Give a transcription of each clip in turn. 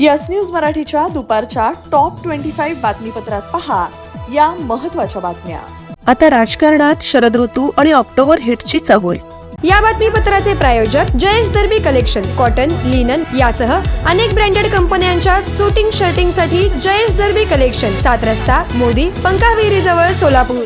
Yes news मराठीच्या दुपारच्या top twenty five बातमीपत्रात पहा या महत्त्वाच्या बातम्या. आता राजकारणात शरद ऋतू आणि ऑक्टोबर हिटची चहूर या बातमीपत्राचे प्रायोजक Jayesh Darbi collection cotton linen यासह अनेक ब्रँडेड कंपन्यांच्या सुटिंग शर्टिंगसाठी जयेश दर्बी कलेक्शन सात रस्ता मोदी पंकाविरी जवळ सोलापूर.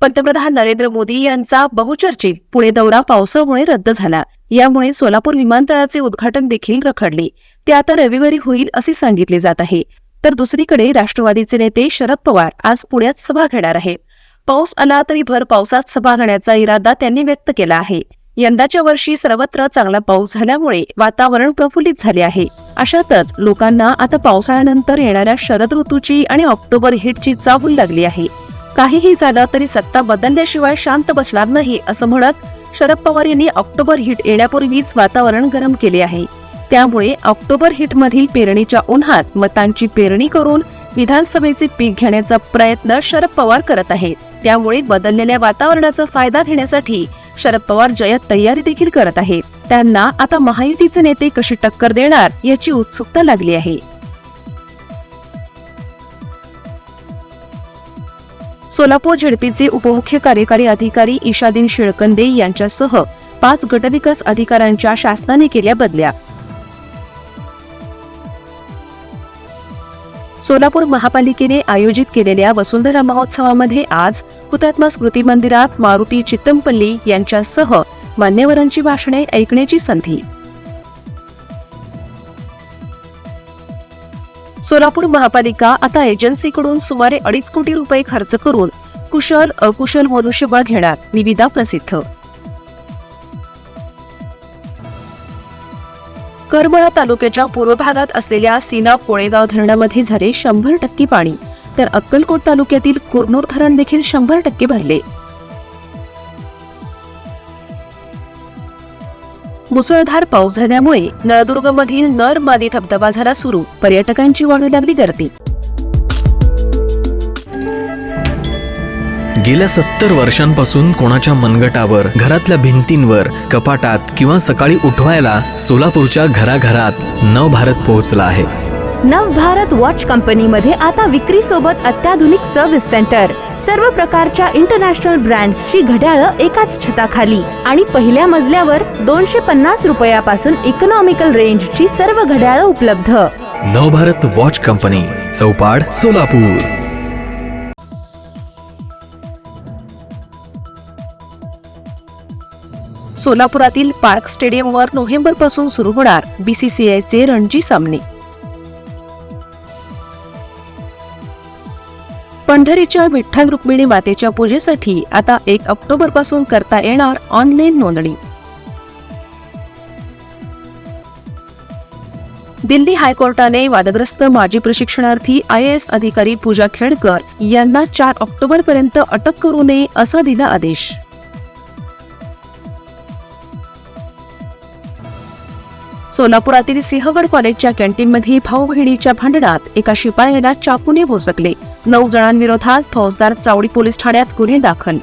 पंतप्रधान नरेंद्र मोदी यांचा बहुचर्चित पुणे दौरा पावसामुळे रद्द झाला. यामुळे सोलापूर विमानतळाचे उद्घाटन देखील रखडले. ते आता रविवारी होईल असे सांगितले जात आहे. तर दुसरीकडे राष्ट्रवादीचे नेते शरद पवार आज पुण्यात सभा घेणार आहेत. पाऊस आला तरी भर पावसात सभा घेण्याचा इरादा त्यांनी व्यक्त केला आहे. यंदाच्या वर्षी सर्वत्र चांगला पाऊस झाल्यामुळे वातावरण प्रफुल्लित झाले आहे. अशातच लोकांना आता पावसाळ्यानंतर येणाऱ्या शरद ऋतूची आणि ऑक्टोबर हिटची चाहूल लागली आहे. काहीही झालं तरी सत्ता बदलल्याशिवाय शांत बसणार नाही असं म्हणत शरद पवार यांनी ऑक्टोबर हिट येण्यापूर्वीच वातावरण गरम केले आहे. त्यामुळे ऑक्टोबर हिट मधील पेरणीच्या उन्हात मतांची पेरणी करून विधानसभेचे पीक घेण्याचा प्रयत्न शरद पवार करत आहेत. त्यामुळे बदललेल्या वातावरणाचा फायदा घेण्यासाठी शरद पवार जयत तयारी देखील करत आहेत. त्यांना आता महायुतीचे नेते कशी टक्कर देणार याची उत्सुकता लागली आहे. सोलापूर झेडपीचे उपमुख्य कार्यकारी अधिकारी ईशादीन शेळकंदे यांच्यासह पाच गटविकास अधिकाऱ्यांच्या शासनाने केल्या बदल्या. सोलापूर महापालिकेने आयोजित केलेल्या वसुंधरा महोत्सवामध्ये आज हुतात्मा स्मृती मंदिरात मारुती चित्तमपल्ली यांच्यासह मान्यवरांची भाषणे ऐकण्याची संधी सोलापूर महापालिका आता एजन्सीकडून सुमारे अडीच कोटी रुपये खर्च करून कुशल अकुशल मनुष्यबळ घेणार निविदा प्रसिद्ध. करमळा तालुक्याच्या पूर्व भागात असलेल्या सीना कोळेगाव धरणामध्ये झाले शंभर टक्के पाणी तर अक्कलकोट तालुक्यातील कुरनूर धरण देखील शंभर टक्के भरले. मुसळधार पाऊस झाल्यामुळे नळदुर्गमधील नर मादी धबधबा झाला सुरू. पर्यटकांची वाढू लागली गर्दी. गेल्या सत्तर वर्षांपासून कोणाच्या मनगटावर घरातल्या भिंतींवर कपाटात किंवा सकाळी उठवायला सोलापूरच्या घराघरात नवभारत पोहोचला आहे. नवभारत वॉच कंपनीमध्ये आता विक्री सोबत अत्याधुनिक सर्व्हिस सेंटर सर्व प्रकारच्या इंटरनॅशनल ब्रँड्सची घड्याळं एकाच छताखाली. आणि पहिल्या मजल्यावर दोनशे पन्नास रुपयापासून इकॉनॉमिकल रेंजची सर्व घड्याळं उपलब्ध. Navbharat watch company Chaupad Solapur. सोलापुरातील park स्टेडियमवर नोव्हेंबरपासून सुरू होणार बीसीसीआयचे रणजी सामने. पंढरीच्या विठ्ठल रुक्मिणी मातेच्या पूजेसाठी आता एक ऑक्टोबरपासून करता येणार ऑनलाईन नोंदणी. दिल्ली हायकोर्टाने वादग्रस्त माजी प्रशिक्षणार्थी आय एस अधिकारी पूजा खेडकर यांना चार ऑक्टोबर पर्यंत अटक करू नये असा दिला आदेश. सोलापुरातील सिंहगड कॉलेजच्या कॅन्टीनमध्ये भाऊ बहिणीच्या भांडणात एका शिपायाला चाकूने भोसकले. नऊ जणांविरोधात फौजदार चावडी पोलीस ठाण्यात गुन्हे दाखल.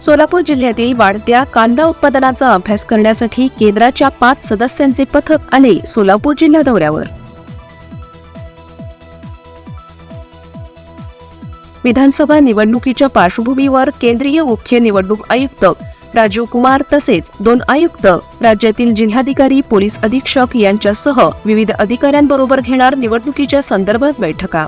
सोलापूर जिल्ह्यातील वाढत्या कांदा उत्पादनाचा अभ्यास करण्यासाठी केंद्राच्या पाच सदस्यांचे पथक आले सोलापूर जिल्हा दौऱ्यावर. विधानसभा निवडणुकीच्या पार्श्वभूमीवर केंद्रीय मुख्य निवडणूक आयुक्त राजीव कुमार तसेच दोन आयुक्त राज्यातील जिल्हाधिकारी पोलीस अधीक्षक यांच्यासह विविध अधिकाऱ्यांबरोबर घेणार निवडणुकीच्या संदर्भात बैठका.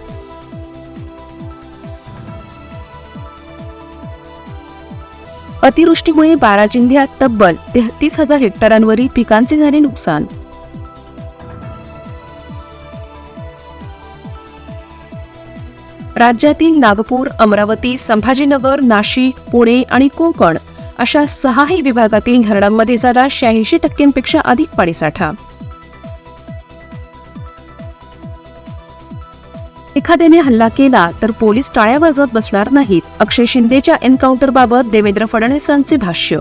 अतिवृष्टीमुळे बारा जिल्ह्यात तब्बल तेहतीस हजार हेक्टरांवरील पिकांचे झाले नुकसान. राज्यातील नागपूर अमरावती संभाजीनगर नाशिक पुणे आणि कोकण अशा सहाही विभागातील धरणांमध्ये झाला शहाऐंशी टक्क्यांपेक्षा अधिक पाणीसाठा. एखाद्याने हल्ला केला तर पोलीस टाळ्या वाजवत बसणार नाहीत. अक्षय शिंदेच्या एन्काउंटरबाबत देवेंद्र फडणवीसांचे भाष्य.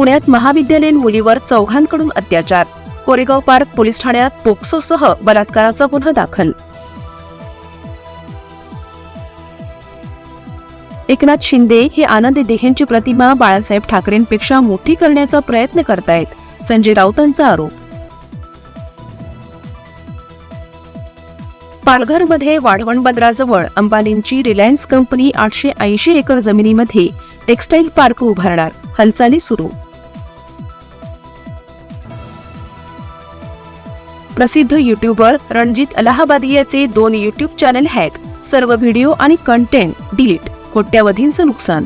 पुण्यात महाविद्यालयीन मुलीवर चौघांकडून अत्याचार. कोरेगाव पार्क पोलीस ठाण्यात पोक्सोसह बलात्काराचा गुन्हा दाखल. एकनाथ शिंदे हे आनंदी देहेंची प्रतिमा बाळासाहेब ठाकरेंपेक्षा मोठी करण्याचा प्रयत्न करतायत. संजय राऊतांचा आरोप. पालघरमध्ये वाढवण बंदराजवळ अंबानींची रिलायन्स कंपनी आठशे ऐंशी एकर जमिनीमध्ये टेक्स्टाईल पार्क उभारणार. हालचाली सुरू. प्रसिद्ध युट्यूबर रणजित अलाहाबादियाचे दोन युट्यूब चॅनल हॅक सर्व व्हिडिओ आणि कंटेंट डिलीट कोट्यावधींचं नुकसान.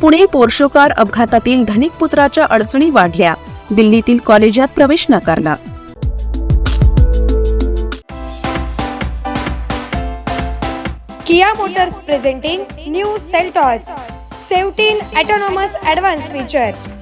पुणे पोर्शोकार अपघातातील धनिक पुत्राच्या अडचणी वाढल्या. दिल्लीतील कॉलेजात प्रवेश नाकारला. Kia motors presenting new Seltos. Seventeen autonomous advance feature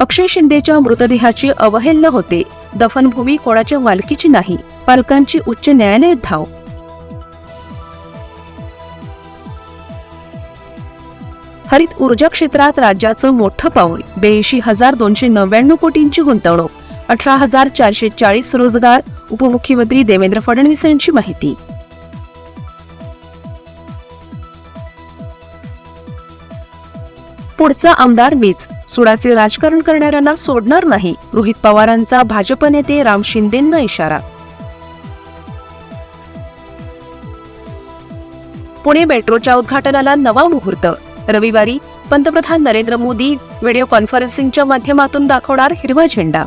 अक्षय शिंदेच्या मृतदेहाची अवहेलना होते. दफनभूमी कोणाच्या मालकीची नाही. पालकांची उच्च न्यायालयात धाव. हरित ऊर्जा क्षेत्रात राज्याचं मोठं पाऊल. ब्याऐंशी हजार दोनशे नव्याण्णव कोटींची गुंतवणूक. अठरा हजार चारशे चाळीस रोजगार. उपमुख्यमंत्री देवेंद्र फडणवीस यांची माहिती. पुढचा आमदार मीच सुडाचे राजकारण करणाऱ्यांना सोडणार नाही. रोहित पवारांचा भाजप नेते राम शिंदेंना इशारा. पुणे मेट्रोच्या उद्घाटनाला नवा मुहूर्त. रविवारी पंतप्रधान नरेंद्र मोदी व्हिडिओ कॉन्फरन्सिंगच्या माध्यमातून दाखवणार हिरवा झेंडा.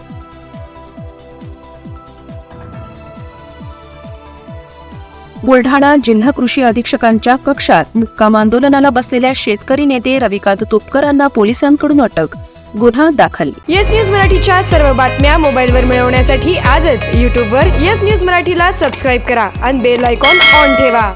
बुलढाणा जिल्हा कृषी अधीक्षकांच्या कक्षात मुक्काम आंदोलनाला बसलेल्या शेतकरी नेते रविकांत तुपकरांना पोलिसांकडून अटक. गुन्हा दाखल. येस न्यूज मराठीच्या सर्व बातम्या मोबाईलवर मिळवण्यासाठी आजच यूट्यूबवर येस न्यूज मराठीला सबस्क्राईब करा आणि बेल आयकॉन ऑन ठेवा.